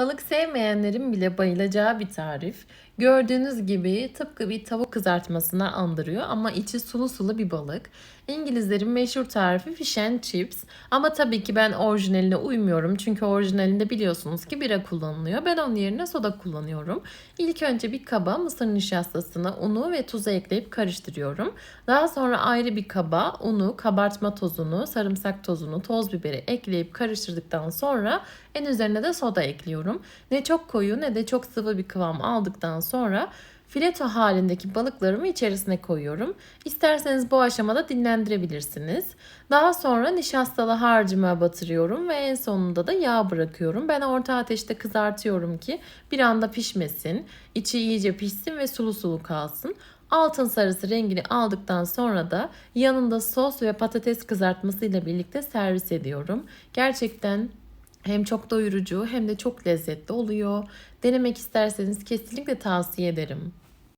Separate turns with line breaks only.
Balık sevmeyenlerin bile bayılacağı bir tarif. Gördüğünüz gibi tıpkı bir tavuk kızartmasına andırıyor ama içi sulu sulu bir balık. İngilizlerin meşhur tarifi fish and chips. Ama tabii ki ben orijinaline uymuyorum. Çünkü orijinalinde biliyorsunuz ki bira kullanılıyor. Ben onun yerine soda kullanıyorum. İlk önce bir kaba mısır nişastasını, unu ve tuzu ekleyip karıştırıyorum. Daha sonra ayrı bir kaba unu, kabartma tozunu, sarımsak tozunu, toz biberi ekleyip karıştırdıktan sonra en üzerine de soda ekliyorum. Ne çok koyu ne de çok sıvı bir kıvam aldıktan sonra fileto halindeki balıklarımı içerisine koyuyorum. İsterseniz bu aşamada dinlendirebilirsiniz. Daha sonra nişastalı harcıma batırıyorum ve en sonunda da yağ bırakıyorum. Ben orta ateşte kızartıyorum ki bir anda pişmesin. İçi iyice pişsin ve sulu sulu kalsın. Altın sarısı rengini aldıktan sonra da yanında sos ve patates kızartması ile birlikte servis ediyorum. Gerçekten hem çok doyurucu hem de çok lezzetli oluyor. Denemek isterseniz kesinlikle tavsiye ederim.